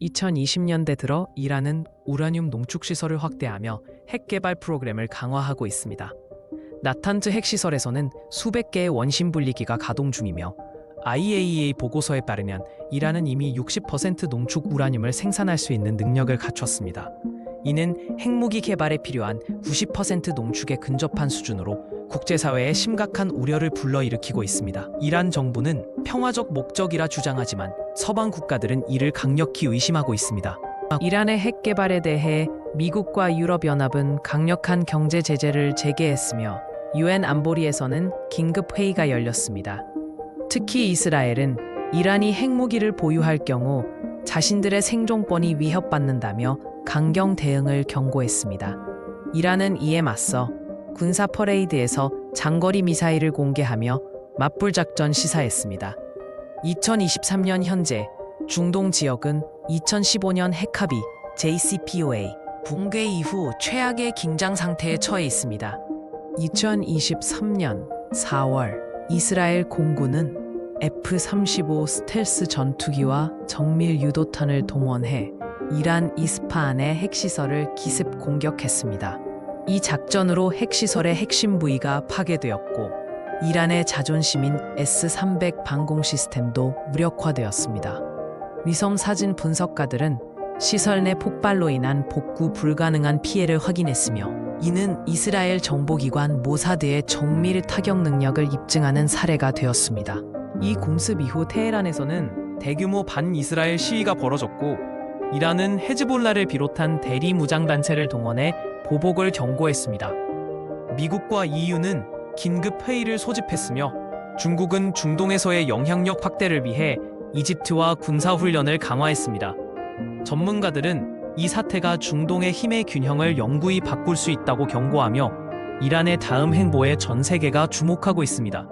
2020년대 들어 이란은 우라늄 농축 시설을 확대하며 핵 개발 프로그램을 강화하고 있습니다. 나탄즈 핵시설에서는 수백 개의 원심 분리기가 가동 중이며 IAEA 보고서에 따르면 이란은 이미 60% 농축 우라늄을 생산할 수 있는 능력을 갖췄습니다. 이는 핵무기 개발에 필요한 90% 농축에 근접한 수준으로 국제사회에 심각한 우려를 불러일으키고 있습니다. 이란 정부는 평화적 목적이라 주장하지만 서방 국가들은 이를 강력히 의심하고 있습니다. 이란의 핵 개발에 대해 미국과 유럽연합은 강력한 경제 제재를 재개했으며 유엔 안보리에서는 긴급 회의가 열렸습니다. 특히 이스라엘은 이란이 핵무기를 보유할 경우 자신들의 생존권이 위협받는다며 강경 대응을 경고했습니다. 이란은 이에 맞서 군사 퍼레이드에서 장거리 미사일을 공개하며 맞불 작전 시사했습니다. 2023년 현재 중동 지역은 2015년 핵합의 JCPOA 붕괴 이후 최악의 긴장 상태에 처해 있습니다. 2023년 4월 이스라엘 공군은 F-35 스텔스 전투기와 정밀 유도탄을 동원해 이란 이스파한의 핵시설을 기습 공격했습니다. 이 작전으로 핵시설의 핵심 부위가 파괴되었고 이란의 자존심인 S-300 방공 시스템도 무력화되었습니다. 위성 사진 분석가들은 시설 내 폭발로 인한 복구 불가능한 피해를 확인했으며 이는 이스라엘 정보기관 모사드의 정밀 타격 능력을 입증하는 사례가 되었습니다. 이 공습 이후 테헤란에서는 대규모 반이스라엘 시위가 벌어졌고 이란은 헤즈볼라를 비롯한 대리 무장 단체를 동원해 보복을 경고했습니다. 미국과 EU는 긴급 회의를 소집했으며 중국은 중동에서의 영향력 확대를 위해 이집트와 군사 훈련을 강화했습니다. 전문가들은 이 사태가 중동의 힘의 균형을 영구히 바꿀 수 있다고 경고하며 이란의 다음 행보에 전 세계가 주목하고 있습니다.